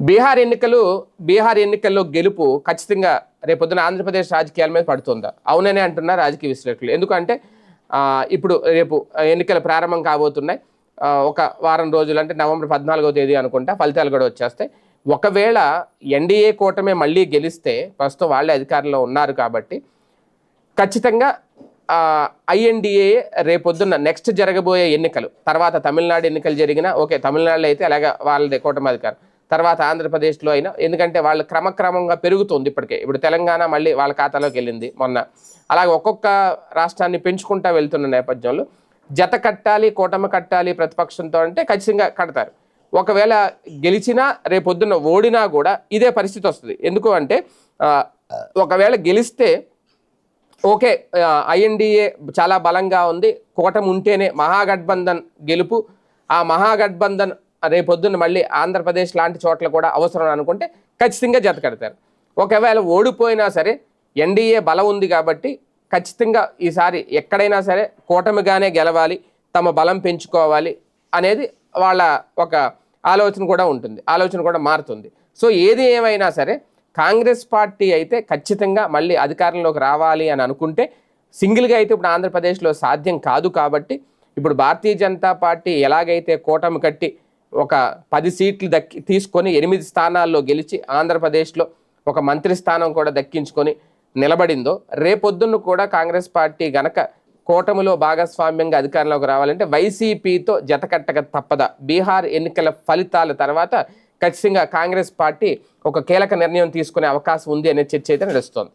బీహార్ ఎన్నికలు బీహార్ ఎన్నికల్లో గెలుపు ఖచ్చితంగా రేపొద్దున ఆంధ్రప్రదేశ్ రాజకీయాల మీద పడుతుందా? అవుననే అంటున్నారు రాజకీయ విశ్లేషకులు. ఎందుకంటే ఇప్పుడు రేపు ఎన్నికలు ప్రారంభం కాబోతున్నాయి. ఒక వారం రోజులు అంటే నవంబర్ పద్నాలుగో తేదీ అనుకుంటా ఫలితాలు కూడా వచ్చేస్తాయి. ఒకవేళ ఎన్డీఏ కూటమి మళ్ళీ గెలిస్తే ప్రస్తుతం వాళ్ళే అధికారంలో ఉన్నారు కాబట్టి ఖచ్చితంగా ఐఎన్డిఏ రేపొద్దున్న నెక్స్ట్ జరగబోయే ఎన్నికలు తర్వాత తమిళనాడు ఎన్నికలు జరిగినా ఓకే తమిళనాడులో అయితే అలాగే వాళ్ళది కూటమి అధికారం. తర్వాత ఆంధ్రప్రదేశ్లో అయినా ఎందుకంటే వాళ్ళు క్రమక్రమంగా పెరుగుతుంది ఇప్పటికే. ఇప్పుడు తెలంగాణ మళ్ళీ వాళ్ళ ఖాతాలోకి వెళ్ళింది మొన్న. అలాగే ఒక్కొక్క రాష్ట్రాన్ని పెంచుకుంటా వెళ్తున్న నేపథ్యంలో జత కట్టాలి కూటమి కట్టాలి ప్రతిపక్షంతో అంటే ఖచ్చితంగా కడతారు. ఒకవేళ గెలిచినా రేపొద్దున ఓడినా కూడా ఇదే పరిస్థితి వస్తుంది. ఎందుకు అంటే ఒకవేళ గెలిస్తే ఓకే ఐఎన్డిఏ చాలా బలంగా ఉంది కూటమి ఉంటేనే మహాగఠబంధన్ గెలుపు ఆ మహాగఠబంధన్ రేపొద్దున మళ్ళీ ఆంధ్రప్రదేశ్ లాంటి చోట్ల కూడా అవసరం అనుకుంటే ఖచ్చితంగా జత కడతారు. ఒకవేళ ఓడిపోయినా సరే ఎన్డీఏ బలం ఉంది కాబట్టి ఖచ్చితంగా ఈసారి ఎక్కడైనా సరే కూటమిగానే గెలవాలి తమ బలం పెంచుకోవాలి అనేది వాళ్ళ ఒక ఆలోచన కూడా ఉంటుంది ఆలోచన కూడా మారుతుంది. సో ఏది ఏమైనా సరే కాంగ్రెస్ పార్టీ అయితే ఖచ్చితంగా మళ్ళీ అధికారంలోకి రావాలి అని అనుకుంటే సింగిల్గా అయితే ఇప్పుడు ఆంధ్రప్రదేశ్లో సాధ్యం కాదు కాబట్టి ఇప్పుడు భారతీయ జనతా పార్టీ ఎలాగైతే కూటమి కట్టి ఒక పది సీట్లు దక్కి తీసుకొని ఎనిమిది స్థానాల్లో గెలిచి ఆంధ్రప్రదేశ్లో ఒక మంత్రి స్థానం కూడా దక్కించుకొని నిలబడిందో రేపొద్దున్న కూడా కాంగ్రెస్ పార్టీ గనక కూటమిలో భాగస్వామ్యంగా అధికారంలోకి రావాలంటే వైసీపీతో జతకట్టక తప్పదా. బీహార్ ఎన్నికల ఫలితాల తర్వాత ఖచ్చితంగా కాంగ్రెస్ పార్టీ ఒక కీలక నిర్ణయం తీసుకునే అవకాశం ఉంది అనే చర్చ అయితే నడుస్తోంది.